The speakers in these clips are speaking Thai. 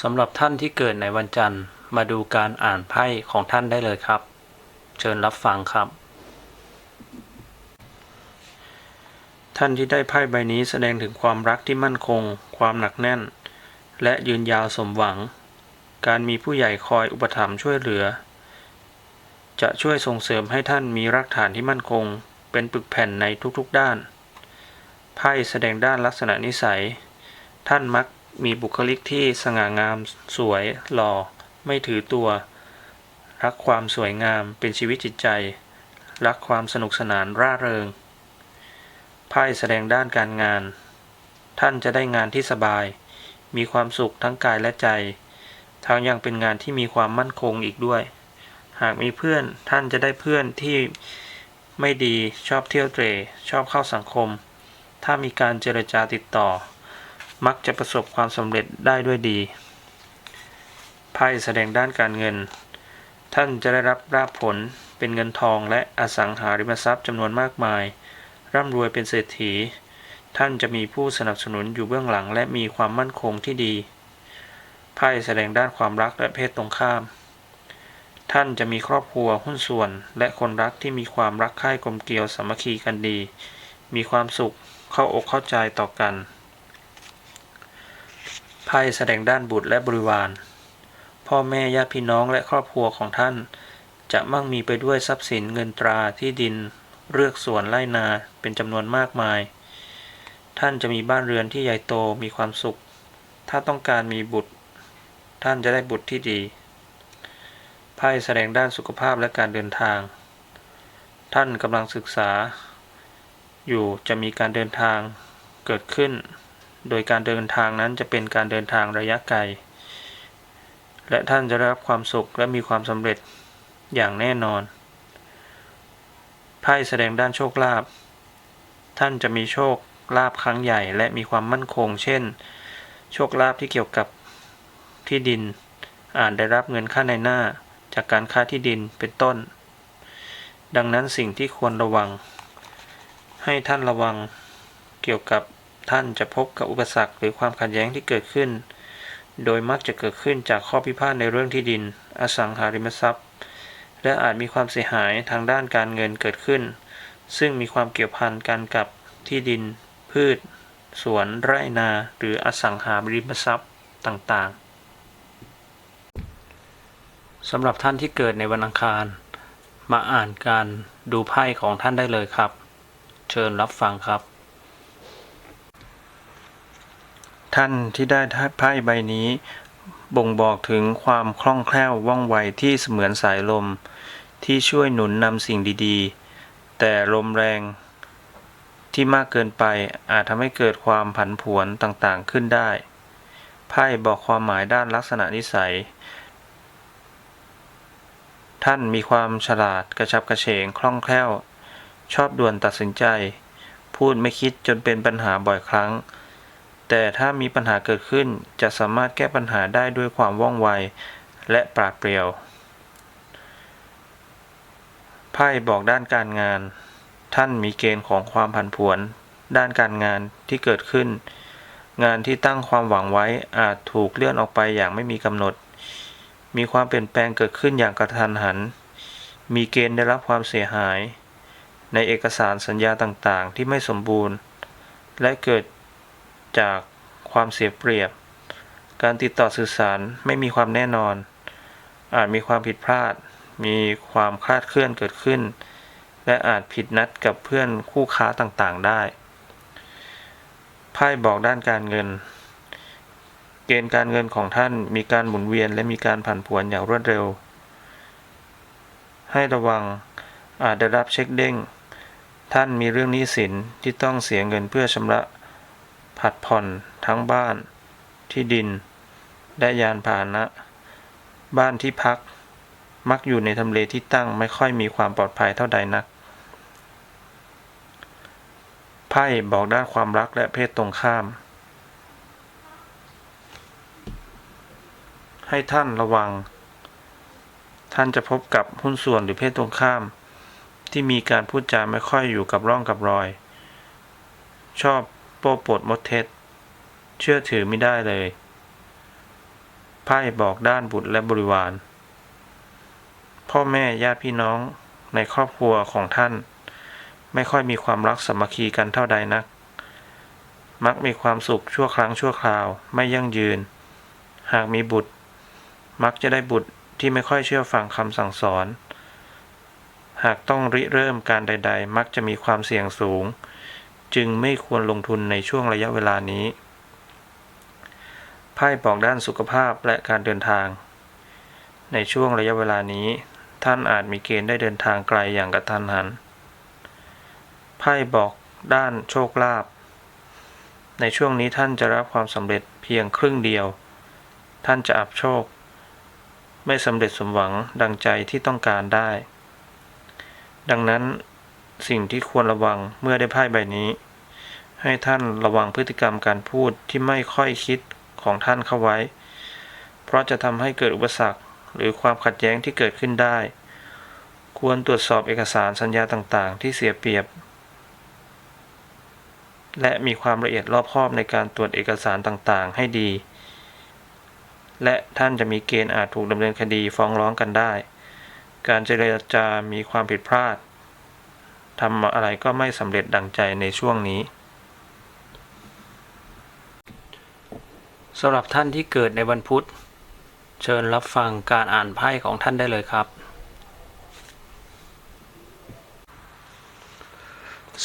สำหรับท่านที่เกิดในวันจันทร์ มาดูการอ่านไพ่ของท่านได้เลยครับ เชิญรับฟังครับ ท่านที่ได้ไพ่ใบนี้แสดงถึงความรักที่มั่นคง ความหนักแน่น และยืนยาวสมหวัง การมีผู้ใหญ่คอยอุปถัมภ์ช่วยเหลือ จะช่วยส่งเสริมให้ท่านมีรากฐานที่มั่นคง เป็นปึกแผ่นในทุกๆด้าน ไพ่แสดงด้านลักษณะนิสัย ท่านมัก มีบุคลิกที่สง่างาม สวยหล่อ ไม่ถือตัว รักความสวยงามเป็นชีวิตจิตใจ รักความสนุกสนานร่าเริง ไพ่แสดงด้านการงาน ท่านจะได้งานที่สบาย มีความสุขทั้งกายและใจ ทั้งยังเป็นงานที่มีความมั่นคงอีกด้วย หากมีเพื่อนท่านจะได้เพื่อนที่ไม่ดีชอบเที่ยวเตร่ชอบเข้าสังคม ถ้ามีการเจรจาติดต่อ มักจะประสบความสำเร็จได้ด้วยดีไพ่แสดงด้านการเงิน ท่านจะได้รับราบผลเป็นเงินทองและอสังหาริมทรัพย์จำนวนมากมาย ร่ำรวยเป็นเศรษฐี ท่านจะมีผู้สนับสนุนอยู่เบื้องหลัง และมีความมั่นคงที่ดีไพ่แสดงด้านความรักและเพศตรงข้าม ท่านจะมีครอบครัวหุ้นส่วน และคนรักที่มีความรักใคร่กลมเกลียวสามัคคีกันดี มีความสุขเข้าอกเข้าใจต่อกัน พ่แสดงด้านบุตรและบริวาร พ่อแม่ญาติพี่น้องและครอบครัวของท่าน จะมั่งมีไปด้วยทรัพย์สินเงินตราที่ดินเรือกสวนไร่นาเป็นจำนวนมากมาย ท่านจะมีบ้านเรือนที่ใหญ่โตมีความสุข ถ้าต้องการมีบุตร ท่านจะได้บุตรที่ดีไพ่แสดงด้านสุขภาพและการเดินทาง ท่านกำลังศึกษา อยู่จะมีการเดินทางเกิดขึ้น โดยการเดินทางนั้นจะเป็นการเดินทางระยะไกล และท่านจะได้รับความสุขและมีความสำเร็จอย่างแน่นอน ไพ่แสดงด้านโชคลาภ ท่านจะมีโชคลาภครั้งใหญ่และมีความมั่นคง เช่น โชคลาภที่เกี่ยวกับที่ดิน อาจได้รับเงินค่าในหน้าจากการค้าที่ดินเป็นต้น ดังนั้นสิ่งที่ควรระวัง ให้ท่านระวังเกี่ยวกับ ท่านจะพบกับอุปสรรคหรือความขัดแย้งที่เกิดขึ้น โดยมักจะเกิดขึ้นจากข้อพิพาทในเรื่องที่ดิน อสังหาริมทรัพย์ และอาจมีความเสียหายทางด้านการเงินเกิดขึ้น ซึ่งมีความเกี่ยวพันกันกับที่ดิน พืช สวน ไร่นา หรืออสังหาริมทรัพย์ต่างๆสำหรับท่านที่เกิดในวันอังคาร มาอ่านการดูไพ่ของท่านได้เลยครับ เชิญรับฟังครับ ท่านที่ได้ไพ่ใบนี้ บ่งบอกถึงความคล่องแคล่วว่องไวที่เสมือนสายลม ที่ช่วยหนุนนำสิ่งดีๆ แต่ลมแรง ที่มากเกินไปอาจทำให้เกิดความผันผวนต่างๆขึ้นได้ ไพ่บอกความหมายด้านลักษณะนิสัย ท่านมีความฉลาดกระชับกระเฉงคล่องแคล่ว ชอบด่วนตัดสินใจ พูดไม่คิดจนเป็นปัญหาบ่อยครั้ง แต่ถ้ามีปัญหาเกิดขึ้นจะสามารถแก้ปัญหาได้ด้วยความว่องไว และปราดเปรียว ไพ่บอกด้านการงาน ท่านมีเกณฑ์ของความผันผวน ด้านการงานที่เกิดขึ้น งานที่ตั้งความหวังไว้อาจถูกเลื่อนออกไปอย่างไม่มีกำหนด มีความเปลี่ยนแปลงเกิดขึ้นอย่างกระทันหัน มีเกณฑ์ได้รับความเสียหาย ในเอกสารสัญญาต่างๆ ที่ไม่สมบูรณ์ และเกิด จากความเสียเปรียบ การติดต่อสื่อสารไม่มีความแน่นอน อาจมีความผิดพลาด มีความคลาดเคลื่อนเกิดขึ้น และอาจผิดนัดกับเพื่อนคู่ค้าต่างๆได้ ไพ่บอกด้านการเงิน เกณฑ์การเงินของท่านมีการหมุนเวียนและมีการผันผวนอย่างรวดเร็ว ให้ระวังอาจได้รับเช็คเด้ง ท่านมีเรื่องหนี้สินที่ต้องเสียเงินเพื่อชำระ ผัดผ่อนทั้งบ้าน ที่ดิน และยานพาหนะ บ้านที่พัก มักอยู่ในทำเลที่ตั้งไม่ค่อยมีความปลอดภัยเท่าใดนัก ไพ่บอกด้านความรักและเพศตรงข้าม ให้ท่านระวัง ท่านจะพบกับหุ้นส่วนหรือเพศตรงข้าม ที่มีการพูดจาไม่ค่อยอยู่กับร่องกับรอย ชอบ โป้ปดมดเท็จ เชื่อถือไม่ได้เลย ไพ่บอกด้านบุตรและบริวาร พ่อแม่ญาติพี่น้องในครอบครัวของท่าน ไม่ค่อยมีความรักสมัคคีกันเท่าใดนัก มักมีความสุขชั่วครั้งชั่วคราวไม่ยั่งยืน หากมีบุตร มักจะได้บุตรที่ไม่ค่อยเชื่อฟังคำสั่งสอน หากต้องริเริ่มการใด ๆ มักจะมีความเสี่ยงสูง จึงไม่ควรลงทุนในช่วงระยะเวลานี้ ไพ่บอกด้านสุขภาพและการเดินทาง ในช่วงระยะเวลานี้ ท่านอาจมีเกณฑ์ได้เดินทางไกลอย่างกระทันหัน ไพ่บอกด้านโชคลาภ ในช่วงนี้ท่านจะรับความสำเร็จเพียงครึ่งเดียว ท่านจะอับโชค ไม่สำเร็จสมหวังดังใจที่ต้องการได้ ดังนั้น สิ่งที่ควรระวังเมื่อได้ไพ่ใบนี้ ให้ท่านระวังพฤติกรรมการพูดที่ไม่ค่อยคิดของท่านเข้าไว้ เพราะจะทำให้เกิดอุปสรรคหรือความขัดแย้งที่เกิดขึ้นได้ ควรตรวจสอบเอกสารสัญญาต่างๆ ที่เสียเปรียบ และมีความละเอียดรอบคอบในการตรวจเอกสารต่างๆ ให้ดี และท่านจะมีเกณฑ์อาจถูกดำเนินคดีฟ้องร้องกันได้ การเจรจามีความผิดพลาด ทำอะไรก็ไม่สำเร็จดังใจในช่วงนี้สำหรับท่านที่เกิดในวันพุธ เชิญรับฟังการอ่านไพ่ของท่านได้เลยครับ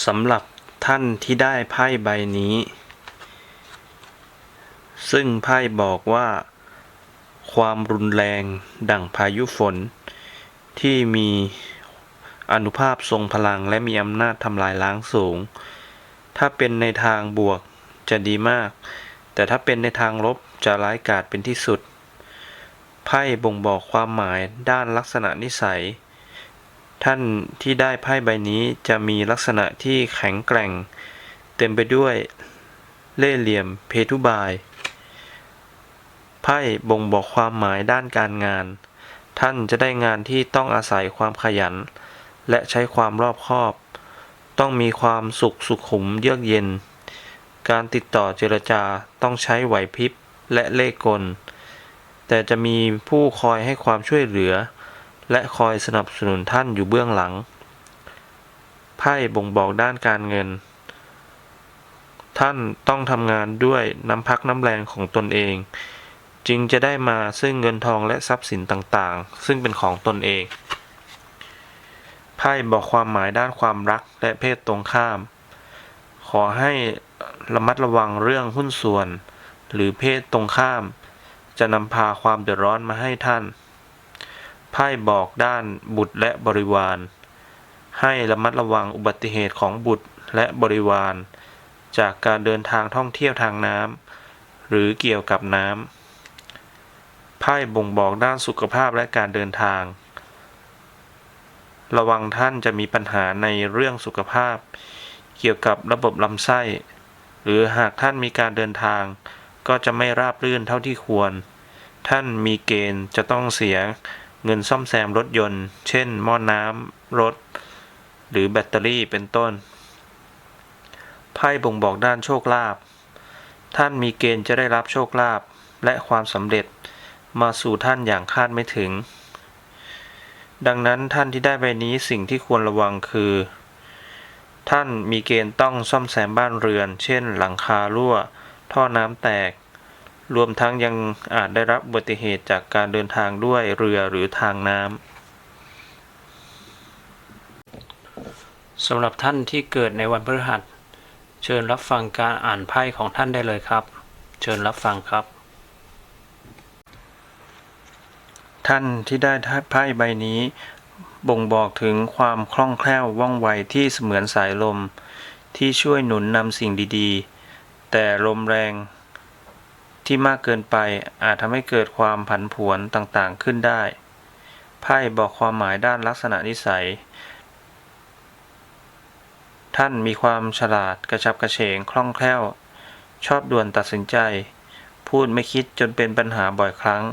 สำหรับท่านที่ได้ไพ่ใบนี้ ซึ่งไพ่บอกว่า ความรุนแรงดั่งพายุฝนที่มี อนุภาพทรงพลังและมีอำนาจทำลายล้างสูง ถ้าเป็นในทางบวกจะดีมาก แต่ถ้าเป็นในทางลบจะร้ายกาจเป็นที่สุด ไพ่บ่งบอกความหมายด้านลักษณะนิสัย ท่านที่ได้ไพ่ใบนี้จะมีลักษณะที่แข็งแกร่ง เต็มไปด้วย เล่ห์เหลี่ยมเพทุบาย ไพ่บ่งบอกความหมายด้านการงาน ท่านจะได้งานที่ต้องอาศัยความขยัน และใช้ความรอบคอบ ต้องมีความสุขสุขุมเยือกเย็น การติดต่อเจรจาต้องใช้ไหวพริบและเล่กล แต่จะมีผู้คอยให้ความช่วยเหลือ และคอยสนับสนุนท่านอยู่เบื้องหลัง ไพ่บ่งบอกด้านการเงิน ท่านต้องทำงานด้วยน้ำพักน้ำแรงของตนเอง จึงจะได้มาซึ่งเงินทองและทรัพย์สินต่างๆ ซึ่งเป็นของตนเอง ไพ่บอกความหมายด้านความรักและเพศตรงข้าม ขอให้ระมัดระวังเรื่องหุ้นส่วน หรือเพศตรงข้าม จะนำพาความเดือดร้อนมาให้ท่าน ไพ่บอกด้านบุตรและบริวาร ให้ระมัดระวังอุบัติเหตุของบุตรและบริวาร จากการเดินทางท่องเที่ยวทางน้ำหรือเกี่ยวกับน้ำไพ่บ่งบอกด้านสุขภาพและการเดินทาง ระวังท่านจะมีปัญหาในเรื่องสุขภาพ เกี่ยวกับระบบลำไส้ หรือหากท่านมีการเดินทาง ก็จะไม่ราบรื่นเท่าที่ควร ท่านมีเกณฑ์จะต้องเสียเงินซ่อมแซมรถยนต์ เช่น หม้อน้ำรถ หรือแบตเตอรี่เป็นต้น ไพ่บ่งบอกด้านโชคลาภ ท่านมีเกณฑ์จะได้รับโชคลาภและความสำเร็จมาสู่ท่านอย่างคาดไม่ถึง ดังนั้นท่านที่ได้ใบนี้สิ่งที่ควรระวังคือ ท่านมีเกณฑ์ต้องซ่อมแซมบ้านเรือน เช่น หลังคารั่ว ท่อน้ำแตก รวมทั้งยังอาจได้รับอุบัติเหตุจากการเดินทางด้วยเรือหรือทางน้ำสำหรับท่านที่เกิดในวันพฤหัส เชิญรับฟังการอ่านไพ่ของท่านได้เลยครับ เชิญรับฟังครับ ท่านที่ได้ไพ่ใบนี้ บ่งบอกถึงความคล่องแคล่วว่องไวที่เสมือนสายลม ที่ช่วยหนุนนำสิ่งดีๆ แต่ลมแรงที่มากเกินไปอาจทำให้เกิดความผันผวนต่างๆขึ้นได้ ไพ่บอกความหมายด้านลักษณะนิสัย ท่านมีความฉลาดกระชับกระเฉงคล่องแคล่ว ชอบด่วนตัดสินใจ พูดไม่คิดจนเป็นปัญหาบ่อยครั้ง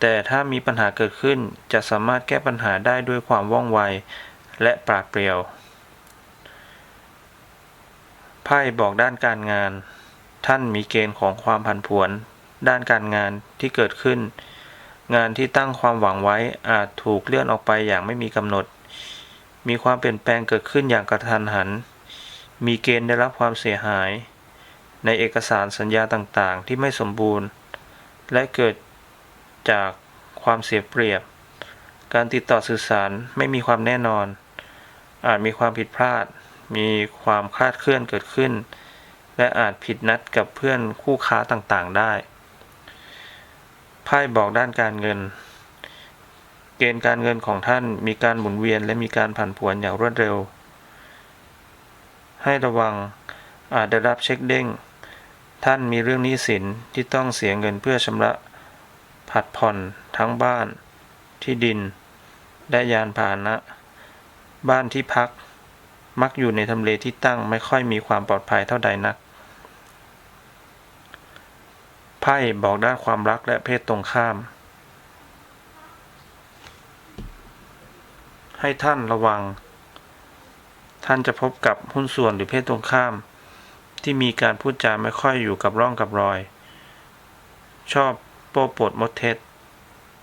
แต่ถ้ามีปัญหาเกิดขึ้นจะสามารถแก้ปัญหาได้ด้วยความว่องไว และปราดเปรียวไพ่บอกด้านการงาน ท่านมีเกณฑ์ของความผันผวน ด้านการงานที่เกิดขึ้น งานที่ตั้งความหวังไว้อาจถูกเลื่อนออกไปอย่างไม่มีกำหนด มีความเปลี่ยนแปลงเกิดขึ้นอย่างกระทันหัน มีเกณฑ์ได้รับความเสียหาย ในเอกสารสัญญาต่างๆ ที่ไม่สมบูรณ์ และเกิด จากความเสียเปรียบ การติดต่อสื่อสารไม่มีความแน่นอน อาจมีความผิดพลาด มีความคลาดเคลื่อนเกิดขึ้น และอาจผิดนัดกับเพื่อนคู่ค้าต่างๆได้ไพ่บอกด้านการเงิน เกณฑ์การเงินของท่านมีการหมุนเวียนและมีการผันผวนอย่างรวดเร็ว ให้ระวังอาจได้รับเช็คเด้ง ท่านมีเรื่องหนี้สินที่ต้องเสียเงินเพื่อชำระ ผัดผ่อนทั้งบ้าน ที่ดิน และยานพาหนะ บ้านที่พัก มักอยู่ในทำเลที่ตั้งไม่ค่อยมีความปลอดภัยเท่าใดนัก ไพ่บอกด้านความรักและเพศตรงข้าม ให้ท่านระวัง ท่านจะพบกับหุ้นส่วนหรือเพศตรงข้าม ที่มีการพูดจาไม่ค่อยอยู่กับร่องกับรอย ชอบ ปปดมดเท็จ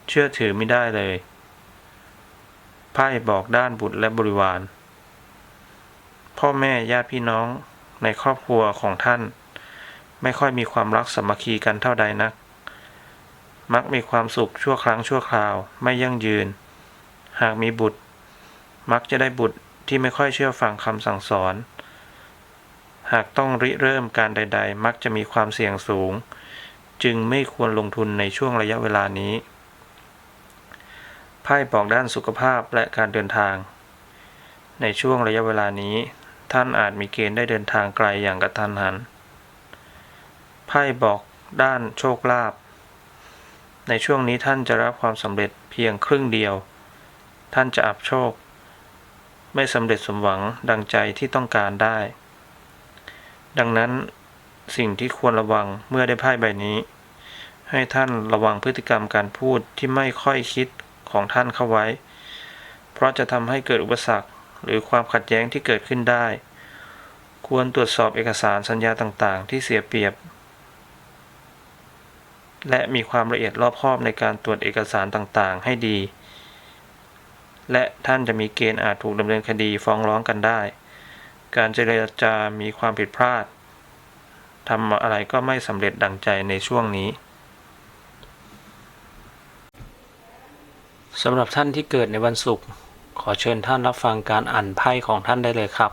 เชื่อถือไม่ได้เลยไพ่บอกด้านบุตรและบริวาร พ่อแม่ญาติพี่น้องในครอบครัวของท่าน ไม่ค่อยมีความรักสมัคคีกันเท่าใดนัก มักมีความสุขชั่วครั้งชั่วคราวไม่ยั่งยืน หากมีบุตร มักจะได้บุตรที่ไม่ค่อยเชื่อฟังคำสั่งสอน หากต้องริเริ่มการใด ๆ มักจะมีความเสี่ยงสูง จึงไม่ควรลงทุนในช่วงระยะเวลานี้ไพ่บอกด้านสุขภาพและการเดินทาง ในช่วงระยะเวลานี้ ท่านอาจมีเกณฑ์ได้เดินทางไกลอย่างกระทันหันไพ่บอกด้านโชคลาภในช่วงนี้ท่านจะรับความสำเร็จเพียงครึ่งเดียว ท่านจะอับโชค ไม่สำเร็จสมหวังดังใจที่ต้องการได้ ดังนั้นสิ่งที่ควรระวังเมื่อได้ไพ่ใบนี้ ให้ท่านระวังพฤติกรรมการพูดที่ไม่ค่อยคิดของท่านเข้าไว้ เพราะจะทำให้เกิดอุปสรรคหรือความขัดแย้งที่เกิดขึ้นได้ ควรตรวจสอบเอกสารสัญญาต่างๆ ที่เสียเปรียบ และมีความละเอียดรอบคอบในการตรวจเอกสารต่างๆ ให้ดี และท่านจะมีเกณฑ์อาจถูกดำเนินคดีฟ้องร้องกันได้ การเจรจามีความผิดพลาดทำอะไรก็ไม่สำเร็จดังใจในช่วงนี้ สำหรับท่านที่เกิดในวันศุกร์ขอเชิญท่านรับฟังการอ่านไพ่ของท่านได้เลยครับ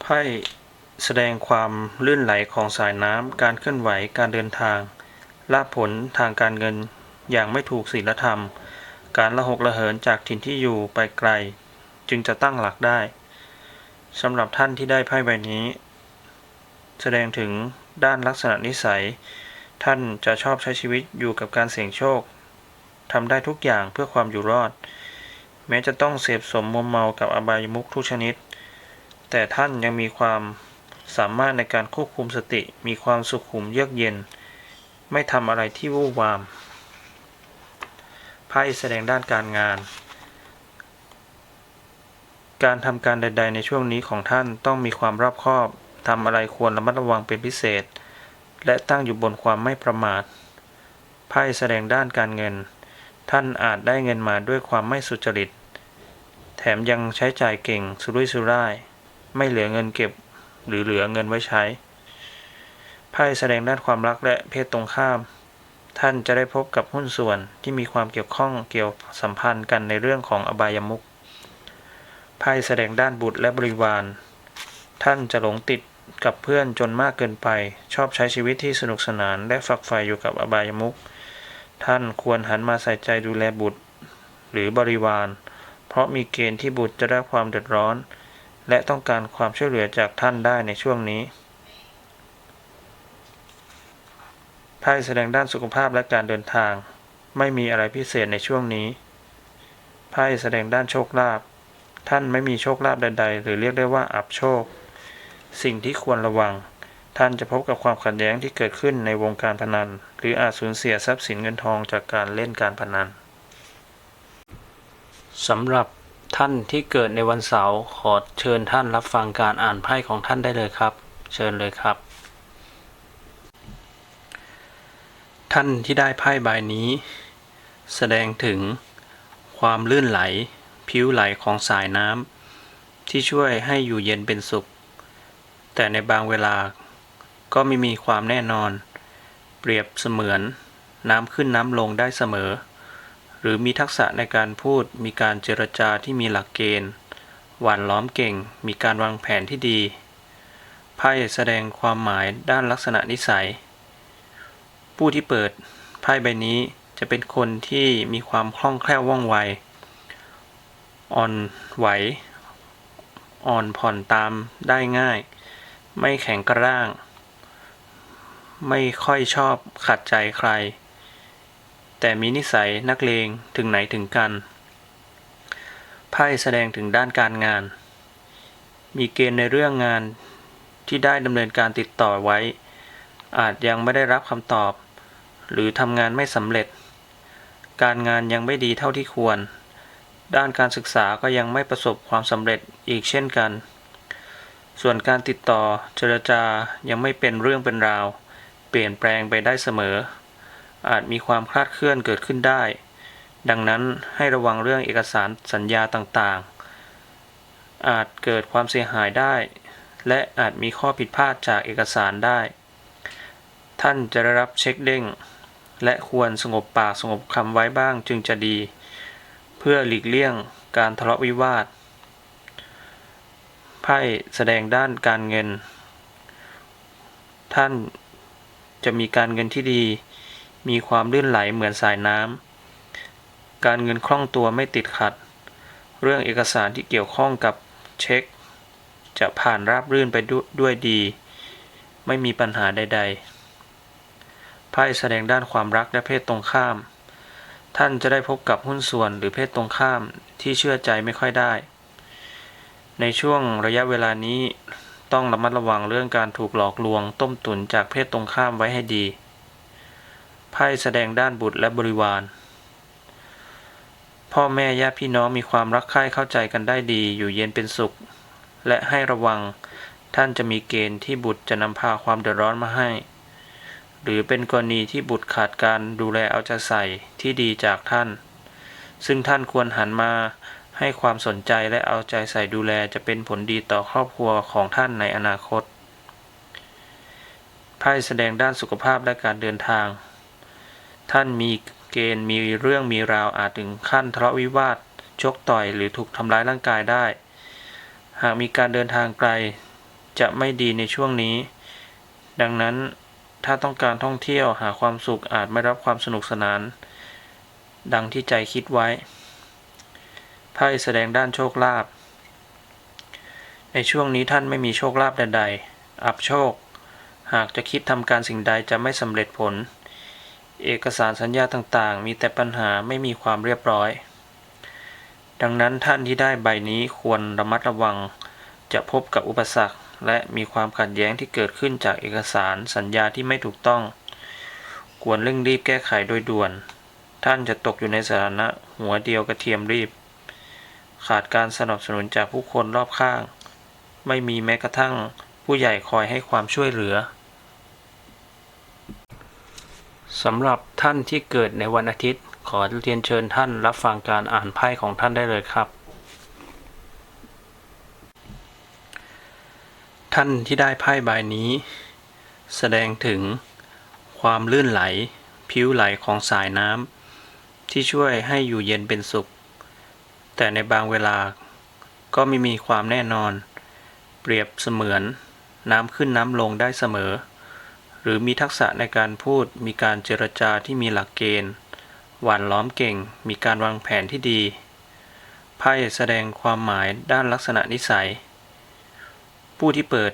ไพ่แสดงความลื่นไหลของสายน้ำการเคลื่อนไหวการเดินทางลาภผลทางการเงินอย่างไม่ถูกศีลธรรม การละหกละเหินจากถิ่นที่อยู่ไปไกล จึงจะตั้งหลักได้สำหรับท่านที่ได้ไพ่ใบนี้ แสดงถึงด้านลักษณะนิสัย ท่านจะชอบใช้ชีวิตอยู่กับการเสี่ยงโชคทำได้ทุกอย่างเพื่อความอยู่รอด แม้จะต้องเสพสมมมเมากับอบายมุขทุกชนิด แต่ท่านยังมีความสามารถในการควบคุมสติมีความสุขุมเยือกเย็น ไม่ทำอะไรที่วู่วามไพ่แสดงด้านการงาน การทำการใด ๆ ในช่วงนี้ของท่านต้องมีความรอบคอบทำอะไรควรระมัดระวังเป็นพิเศษ และตั้งอยู่บนความไม่ประมาท ไพ่แสดงด้านการเงิน ท่านอาจได้เงินมาด้วยความไม่สุจริต แถมยังใช้จ่ายเก่งสุรุ่ยสุร่าย ไม่เหลือเงินเก็บ หรือเหลือเงินไว้ใช้ ไพ่แสดงด้านความรักและเพศตรงข้าม ท่านจะได้พบกับหุ้นส่วนที่มีความเกี่ยวข้องเกี่ยวสัมพันธ์กันในเรื่องของอบายมุขไพ่แสดงด้านบุตรและบริวาร ท่านจะหลงติด กับเพื่อนจนมากเกินไป ชอบใช้ชีวิตที่สนุกสนาน และฝักใฝ่อยู่กับอบายมุขท่านควรหันมาใส่ใจดูแลบุตร หรือบริวาร เพราะมีเกณฑ์ที่บุตรจะได้ความเดือดร้อน และต้องการความช่วยเหลือจากท่านได้ในช่วงนี้ไพ่แสดงด้านสุขภาพและการเดินทาง ไม่มีอะไรพิเศษในช่วงนี้ไพ่แสดงด้านโชคลาภท่านไม่มีโชคลาภใด ๆ หรือเรียกได้ว่าอับโชค สิ่งที่ควรระวัง ท่านจะพบกับความขัดแย้งที่เกิดขึ้นในวงการพนัน หรืออาจสูญเสียทรัพย์สินเงินทองจากการเล่นการพนันสำหรับท่านที่เกิดในวันเสาร์ขอเชิญท่านรับฟังการอ่านไพ่ของท่านได้เลยครับ เชิญเลยครับ ท่านที่ได้ไพ่ใบนี้ แสดงถึง ความลื่นไหล ผิวไหลของสายน้ำที่ช่วยให้อยู่เย็นเป็นสุข แต่ในบางเวลาก็ไม่มีความแน่นอน เปรียบเสมือนน้ำขึ้นน้ำลงได้เสมอ หรือมีทักษะในการพูดมีการเจรจาที่มีหลักเกณฑ์ หวานล้อมเก่ง มีการวางแผนที่ดีไพ่แสดงความหมายด้านลักษณะนิสัย ผู้ที่เปิดไพ่ใบนี้จะเป็นคนที่มีความคล่องแคล่วว่องไว อ่อนไหว อ่อนผ่อนตามได้ง่าย ไม่แข็งกระร่าง ไม่ค่อยชอบขัดใจใคร แต่มีนิสัยนักเลงถึงไหนถึงกันไพ่แสดงถึงด้านการงาน มีเกณฑ์ในเรื่องงานที่ได้ดำเนินการติดต่อไว้ อาจยังไม่ได้รับคำตอบ หรือทำงานไม่สำเร็จ การงานยังไม่ดีเท่าที่ควร ด้านการศึกษาก็ยังไม่ประสบความสำเร็จอีกเช่นกัน ส่วนการติดต่อเจรจายังไม่เป็นเรื่องเป็นราว เปลี่ยนแปลงไปได้เสมอ อาจมีความคลาดเคลื่อนเกิดขึ้นได้ ดังนั้นให้ระวังเรื่องเอกสารสัญญาต่างๆ อาจเกิดความเสียหายได้ และอาจมีข้อผิดพลาดจากเอกสารได้ ท่านจะได้รับเช็คเด้ง และควรสงบปากสงบคำไว้บ้างจึงจะดี เพื่อหลีกเลี่ยงการทะเลาะวิวาท ไพ่แสดงด้านการเงิน ท่านจะมีการเงินที่ดี มีความลื่นไหลเหมือนสายน้ำ การเงินคล่องตัวไม่ติดขัด เรื่องเอกสารที่เกี่ยวข้องกับเช็ค จะผ่านราบรื่นไปด้วยดี ไม่มีปัญหาใด ๆ ไพ่แสดงด้านความรักและเพศตรงข้าม ท่านจะได้พบกับหุ้นส่วนหรือเพศตรงข้ามที่เชื่อใจไม่ค่อยได้ ในช่วงระยะเวลานี้ต้องระมัดระวังเรื่องการถูกหลอกลวงต้มตุ๋นจากเพศตรงข้ามไว้ให้ดี ไพ่แสดงด้านบุตรและบริวาร พ่อแม่ญาติพี่น้องมีความรักใคร่เข้าใจกันได้ดี อยู่เย็นเป็นสุข และให้ระวังท่านจะมีเกณฑ์ที่บุตรจะนำพาความเดือดร้อนมาให้ หรือเป็นกรณีที่บุตรขาดการดูแลเอาใจใส่ที่ดีจากท่าน ซึ่งท่านควรหันมา ให้ความสนใจและเอาใจใส่ดูแลจะเป็นผลดีต่อครอบครัวของท่านในอนาคต ไพ่แสดงด้านสุขภาพและการเดินทาง ท่านมีเกณฑ์มีเรื่องมีราวอาจถึงขั้นทะเลาะวิวาท ชกต่อยหรือถูกทำร้ายร่างกายได้ หากมีการเดินทางไกล จะไม่ดีในช่วงนี้ ดังนั้นถ้าต้องการท่องเที่ยวหาความสุขอาจไม่รับความสนุกสนาน ดังที่ใจคิดไว้ ไพ่แสดงด้านโชคลาภ ในช่วงนี้ท่านไม่มีโชคลาภใดๆ อับโชค หากจะคิดทำการสิ่งใดจะไม่สำเร็จผล เอกสารสัญญาต่างๆ มีแต่ปัญหาไม่มีความเรียบร้อย ดังนั้นท่านที่ได้ใบนี้ควรระมัดระวัง จะพบกับอุปสรรค และมีความขัดแย้งที่เกิดขึ้นจากเอกสารสัญญาที่ไม่ถูกต้อง ควรเร่งรีบแก้ไขโดยด่วน ท่านจะตกอยู่ในสถานะหัวเดียวกระเทียมรีบ ขาดการสนับสนุนจากผู้คนรอบข้าง ไม่มีแม้กระทั่งผู้ใหญ่คอยให้ความช่วยเหลือสำหรับท่านที่เกิดในวันอาทิตย์ ขอเรียนเชิญท่านรับฟังการอ่านไพ่ของท่านได้เลยครับ ท่านที่ได้ไพ่ใบนี้ แสดงถึงความลื่นไหล ผิวไหลของสายน้ำที่ช่วยให้อยู่เย็นเป็นสุข แต่ในบางเวลาก็ไม่มีความแน่นอน เปรียบเสมือนน้ำขึ้นน้ำลงได้เสมอ หรือมีทักษะในการพูดมีการเจรจาที่มีหลักเกณฑ์ หวานล้อมเก่ง มีการวางแผนที่ดีไพ่แสดงความหมายด้านลักษณะนิสัย ผู้ที่เปิด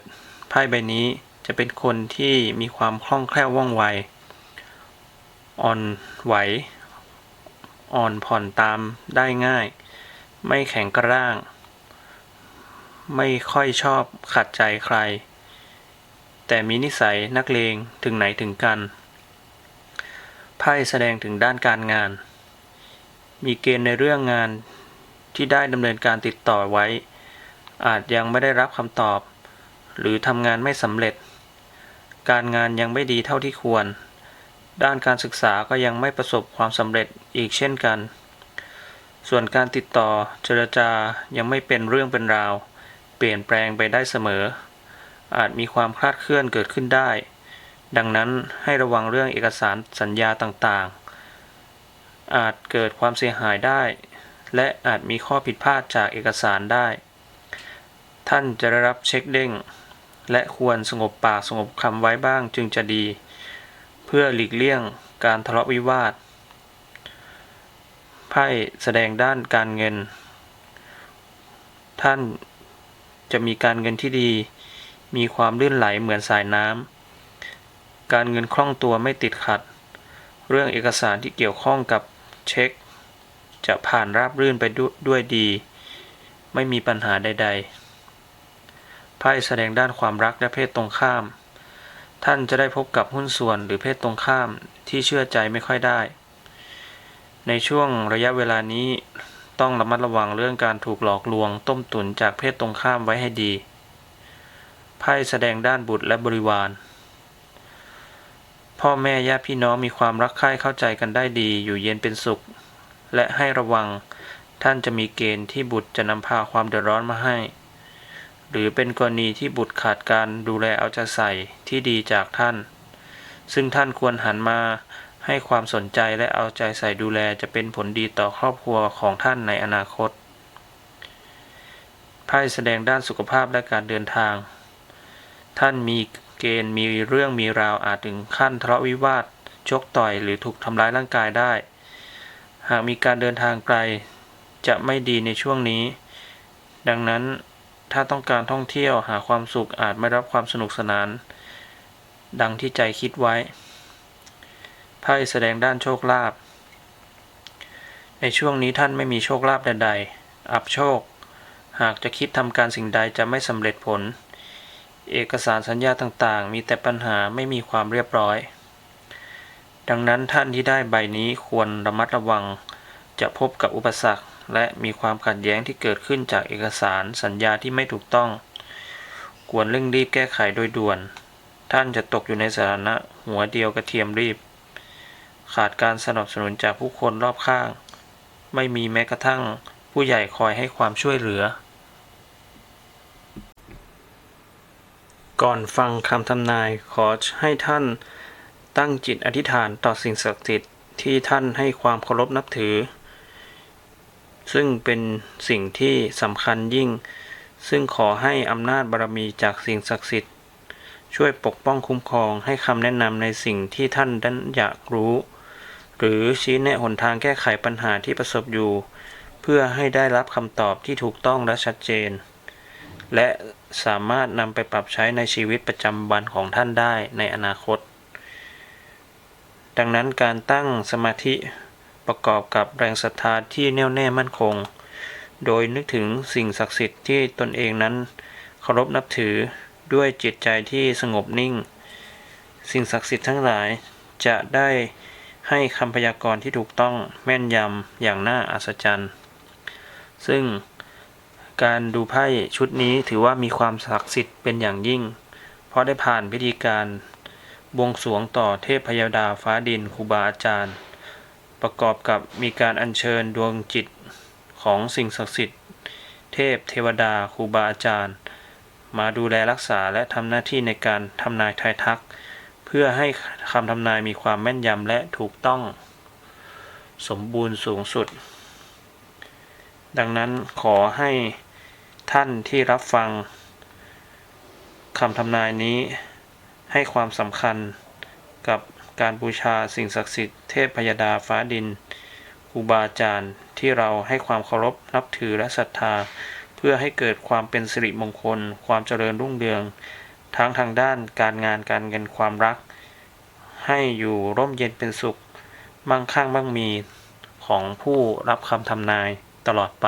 ไพ่ใบนี้จะเป็นคนที่มีความคล่องแคล่วว่องไว อ่อนไหว อ่อนผ่อนตามได้ง่าย ไม่แข็งกระด้าง ไม่ค่อยชอบขัดใจใคร แต่มีนิสัยนักเลงถึงไหนถึงกัน ไพ่แสดงถึงด้านการงาน มีเกณฑ์ในเรื่องงานที่ได้ดำเนินการติดต่อไว้ อาจยังไม่ได้รับคำตอบ หรือทำงานไม่สำเร็จ การงานยังไม่ดีเท่าที่ควร ด้านการศึกษาก็ยังไม่ประสบความสำเร็จอีกเช่นกัน ส่วนการติดต่อเจรจายังไม่เป็นเรื่องเป็นราว เปลี่ยนแปลงไปได้เสมอ อาจมีความคลาดเคลื่อนเกิดขึ้นได้ ดังนั้นให้ระวังเรื่องเอกสารสัญญาต่างๆ อาจเกิดความเสียหายได้ และอาจมีข้อผิดพลาดจากเอกสารได้ ท่านจะได้รับเช็คเด้ง และควรสงบปากสงบคำไว้บ้างจึงจะดี เพื่อหลีกเลี่ยงการทะเลาะวิวาท ไพ่แสดงด้านการเงิน ท่านจะมีการเงินที่ดี มีความลื่นไหลเหมือนสายน้ำ การเงินคล่องตัวไม่ติดขัด เรื่องเอกสารที่เกี่ยวข้องกับเช็ค จะผ่านราบรื่นไปด้วยด้วยดีไม่มีปัญหาใด ๆ ไพ่แสดงด้านความรักและเพศตรงข้าม ท่านจะได้พบกับหุ้นส่วนหรือเพศตรงข้ามที่เชื่อใจไม่ค่อยได้ ในช่วงระยะเวลานี้ต้องระมัดระวังเรื่องการถูกหลอกลวงต้มตุ๋นจากเพศตรงข้ามไว้ให้ดี ไพ่แสดงด้านบุตรและบริวาร พ่อแม่ญาติพี่น้องมีความรักใคร่เข้าใจกันได้ดีอยู่เย็นเป็นสุข และให้ระวังท่านจะมีเกณฑ์ที่บุตรจะนำพาความเดือดร้อนมาให้ หรือเป็นกรณีที่บุตรขาดการดูแลเอาใจใส่ที่ดีจากท่าน ซึ่งท่านควรหันมา ให้ความสนใจและเอาใจใส่ดูแลจะเป็นผลดีต่อครอบครัวของท่านในอนาคต ไพ่แสดงด้านสุขภาพและการเดินทาง ท่านมีเกณฑ์มีเรื่องมีราวอาจถึงขั้นทะเลาะวิวาท ชกต่อยหรือถูกทำร้ายร่างกายได้ หากมีการเดินทางไกล จะไม่ดีในช่วงนี้ ดังนั้นถ้าต้องการท่องเที่ยวหาความสุขอาจไม่รับความสนุกสนาน ดังที่ใจคิดไว้ ไพ่แสดงด้านโชคลาภในช่วงนี้ท่านไม่มีโชคลาภใดๆ อับโชค หากจะคิดทำการสิ่งใดจะไม่สำเร็จผล เอกสารสัญญาต่างๆ มีแต่ปัญหาไม่มีความเรียบร้อย ดังนั้นท่านที่ได้ใบนี้ควรระมัดระวัง จะพบกับอุปสรรค และมีความขัดแย้งที่เกิดขึ้นจากเอกสารสัญญาที่ไม่ถูกต้อง ควรเร่งรีบแก้ไขโดยด่วน ท่านจะตกอยู่ในสถานะหัวเดียวกระเทียมรีบ ขาดการสนับสนุนจากผู้คนรอบข้าง ไม่มีแม้กระทั่งผู้ใหญ่คอยให้ความช่วยเหลือ ก่อนฟังคำทำนายขอให้ท่านตั้งจิตอธิษฐานต่อสิ่งศักดิ์สิทธิ์ที่ท่านให้ความเคารพนับถือ ซึ่งเป็นสิ่งที่สำคัญยิ่ง ซึ่งขอให้อำนาจบารมีจากสิ่งศักดิ์สิทธิ์ช่วยปกป้องคุ้มครองให้คำแนะนำในสิ่งที่ท่านนั้นอยากรู้ หรือชี้แนะหนทางแก้ไขปัญหาที่ประสบอยู่ เพื่อให้ได้รับคำตอบที่ถูกต้องและชัดเจน และสามารถนำไปปรับใช้ในชีวิตประจำวันของท่านได้ในอนาคต ดังนั้นการตั้งสมาธิประกอบกับแรงศรัทธาที่แน่วแน่มั่นคง โดยนึกถึงสิ่งศักดิ์สิทธิ์ที่ตนเองนั้นเคารพนับถือด้วยจิตใจที่สงบนิ่ง สิ่งศักดิ์สิทธิ์ทั้งหลายจะได้ ให้คำพยากรณ์ที่ถูกต้องแม่นยำอย่างน่าอัศจรรย์ ซึ่งการดูไพ่ชุดนี้ถือว่ามีความศักดิ์สิทธิ์เป็นอย่างยิ่ง เพราะได้ผ่านพิธีการบวงสรวงต่อเทพพยดาฟ้าดินครูบาอาจารย์ ประกอบกับมีการอัญเชิญดวงจิตของสิ่งศักดิ์สิทธิ์ เทพเทวดาครูบาอาจารย์ มาดูแลรักษาและทำหน้าที่ในการทำนายทายทัก พื่อให้คำทำนายมีความแม่นยำและถูกต้องสมบูรณ์สูงสุด ดังนั้นขอให้ท่านที่รับฟังคำทำนายนี้ให้ความสำคัญกับการบูชาสิ่งศักดิ์สิทธิ์เทพพยดาฟ้าดินครูบาอาจารย์ที่เราให้ความเคารพนับถือและศรัทธา เพื่อให้เกิดความเป็นสิริมงคล ความเจริญรุ่งเรือง ทั้งทางด้านการงานการเงินความรัก ให้อยู่ร่มเย็นเป็นสุข มั่งคั่งมั่งมีของผู้รับคำทำนายตลอดไป